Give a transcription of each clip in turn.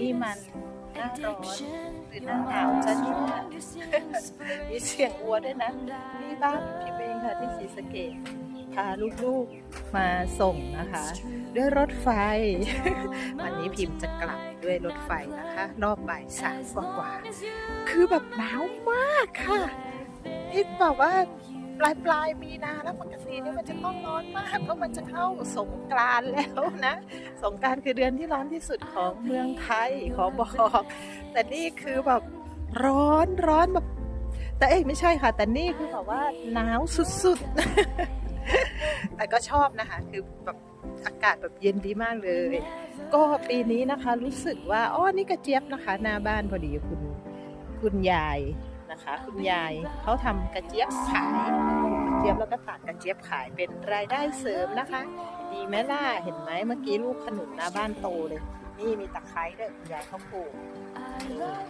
นี่มันหน้าร้อนหรือหน้าหนาวจะเนี่ยมีเสียงวัวด้วยนะ นี่บ้านพี่เบงค่ะที่ศรีสะเกษพาลูกๆมาส่งนะคะ ด้วยรถไฟ วันนี้พิมพ์จะกลับด้วยรถไฟนะคะ รอบบ่ายสามกว่าๆคือแบบหนาวมากค่ะนี่แบบว่า ปลายปลายๆมีนาแล้วปกติเนี่ยมันจะต้องร้อนมากเพราะมันจะเข้าสงกรานแล้วนะ สงกรารคือเดือนที่ร้อนที่สุดของเมืองไทยขอบอก แต่นี่คือแบบร้อนร้อนแบบแต่เอ้ไม่ใช่ค่ะ แต่นี่คือแบบว่าหนาวสุดๆ แต่ก็ชอบนะคะ คือแบบอากาศแบบเย็นดีมากเลย ก็ปีนี้นะคะรู้สึกว่าอ๋อนี่กระเจี๊ยบนะคะ หน้าบ้านพอดีคุณคุณยาย นะคะ คุณยายเขาทำกระเจี๊ยบขายกระเจี๊ยบแล้วก็ตัดกระเจี๊ยบขายเป็นรายได้เสริมนะคะ ดีไหมล่ะเห็นไหมเมื่อกี้ลูกขนุนหน้าบ้านโตเลย นี่มีตะไคร้ด้วยคุณยายเขาปลูก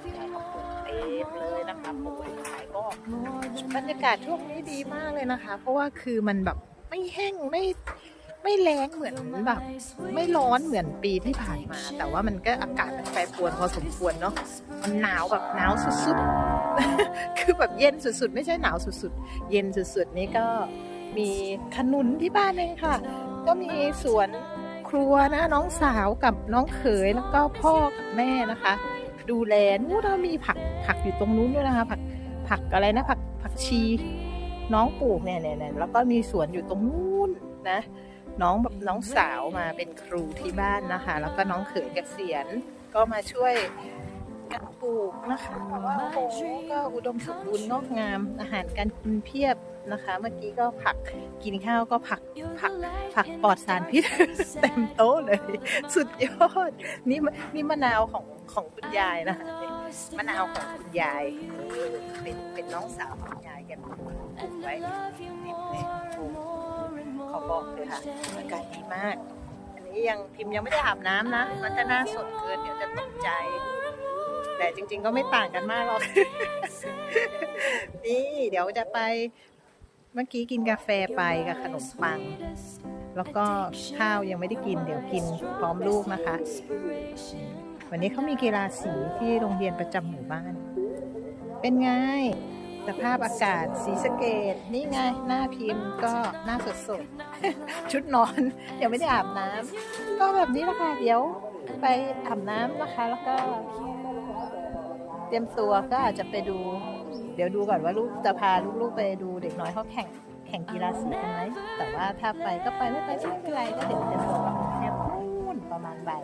คุณยายเขาปลูกเต็มเลยนะคะปลูกขายก็บรรยากาศช่วงนี้ดีมากเลยนะคะ เพราะว่าคือมันแบบไม่แห้งไม่ไม่แรงเหมือนแบบไม่ร้อนเหมือนปีที่ผ่านมา แต่ว่ามันก็อากาศมันแปรปรวนพอสมควรเนาะมันหนาวแบบหนาวสุดๆ คือแบบเย็นสุดๆ ไม่ใช่หนาวสุดๆ เย็นสุดๆ นี่ก็มีขนุนที่บ้านเองค่ะ ก็มีสวนครัวนะน้องสาวกับน้องเขยแล้วก็พ่อกับแม่นะคะ ดูแลนู้นเรามีผักผักอยู่ตรงนู้นด้วยนะคะผักผักอะไรนะผักผักชี น้องปลูกเนี่ยเนี่ยแล้วก็มีสวนอยู่ตรงนู้นนะ น้องแบบน้องสาวมาเป็นครูที่บ้านนะคะ แล้วก็น้องเขยเกษียณก็มาช่วย กันปลูกนะคะว่าโอ้โหก็อุดมสมบูรณ์งอกงาม อาหารการกินเพียบนะคะ เมื่อกี้ก็ผักกินข้าวก็ผักผักผักปลอดสารพิษเต็มโต๊ะเลย สุดยอด นี่มะนี่มะนาวของของคุณยายนะคะเนี่ยมะนาวของคุณยายเป็นเป็นน้องสาวของคุณยายแกปลูกไว้ติดเลยโอ้โหเขาบอกเลยค่ะอากาศดีมาก อันนี้ยังพิมพ์ยังไม่ได้อาบน้ำนะ มันจะน่าสดเกินเดี๋ยวจะตกใจ แต่จริง ๆ ก็ไม่ต่างกันมากหรอก นี่เดี๋ยวจะไปเมื่อกี้กินกาแฟไปกับขนมปัง แล้วก็ข้าวยังไม่ได้กิน เดี๋ยวกินพร้อมลูกนะคะ วันนี้เขามีกีฬาสีที่โรงเรียนประจำหมู่บ้าน เป็นไงสภาพอากาศสีสเกต นี่ไง หน้าพิมพ์ก็หน้าสดสดๆชุดนอน ยังไม่ได้อาบน้ำก็แบบนี้แหละค่ะ เดี๋ยวไปอาบน้ำนะคะ แล้วก็ เตรียมตัวก็อาจจะไปดู เดี๋ยวดูก่อนว่าลูกจะพาลูกๆไปดูเด็กน้อยเขาแข่งแข่งกีฬาสีกันไหมแต่ว่าถ้าไปก็ไปไม่ไปไม่เป็นไรก็เดี๋ยวเตรียมตับนี่ยนู่นประมาณบ่าย